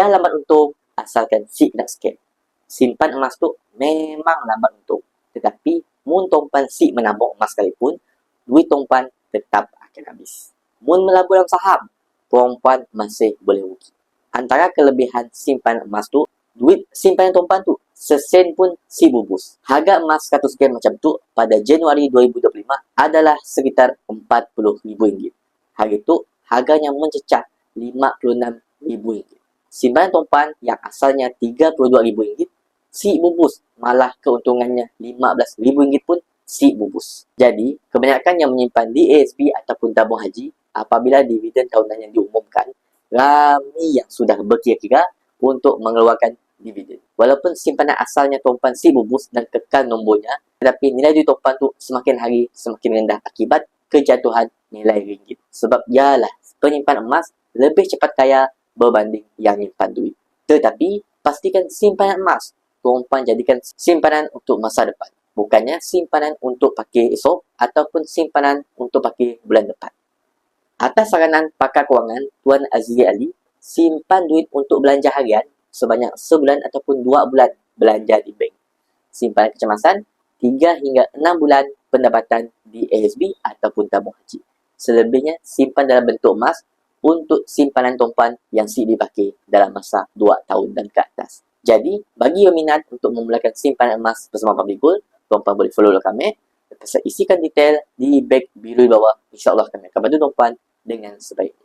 dia lambat untung asalkan si nak scam. Simpan emas tu memang lambat untung. Tetapi, mun tumpan si menabung emas sekalipun, duit tumpan tetap akan habis. Mun melabur dalam saham, tumpan masih boleh rugi. Antara kelebihan simpan emas tu, duit simpanan tumpan tu sesen pun si bubus. Harga emas 100 gram macam tu pada Januari 2025 adalah sekitar RM40,000. Hari tu harganya mencecah RM56,000. Simpanan tumpan yang asalnya RM32,000 si bubus malah keuntungannya RM15,000 pun si bubus. Jadi, kebanyakan yang menyimpan di ASB ataupun tabung haji apabila dividen tahunan yang diumumkan, ramai yang sudah berkira-kira untuk mengeluarkan dividen. Walaupun simpanan asalnya tumpan si bubus dan kekal nombornya, tetapi nilai duit tumpan tu semakin hari semakin rendah akibat kejatuhan nilai ringgit. Sebab ialah penyimpan emas lebih cepat kaya berbanding yang nyimpan duit. Tetapi, pastikan simpanan emas tumpan jadikan simpanan untuk masa depan. Bukannya simpanan untuk pakai esok ataupun simpanan untuk pakai bulan depan. Atas saranan pakar kewangan Tuan Azri Ali, simpan duit untuk belanja harian sebanyak sebulan ataupun dua bulan belanja di bank. Simpanan kecemasan 3 hingga 6 bulan pendapatan di ASB ataupun tabung haji. Selebihnya simpan dalam bentuk emas untuk simpanan tumpan yang si dipakai dalam masa 2 tahun dan ke atas. Jadi, bagi yang minat untuk memulakan simpanan emas bersama Public Gold, tuan-puan boleh follow kami. Saya isikan detail di bag biru di bawah. InsyaAllah kami akan bantu tuan-puan dengan sebaiknya.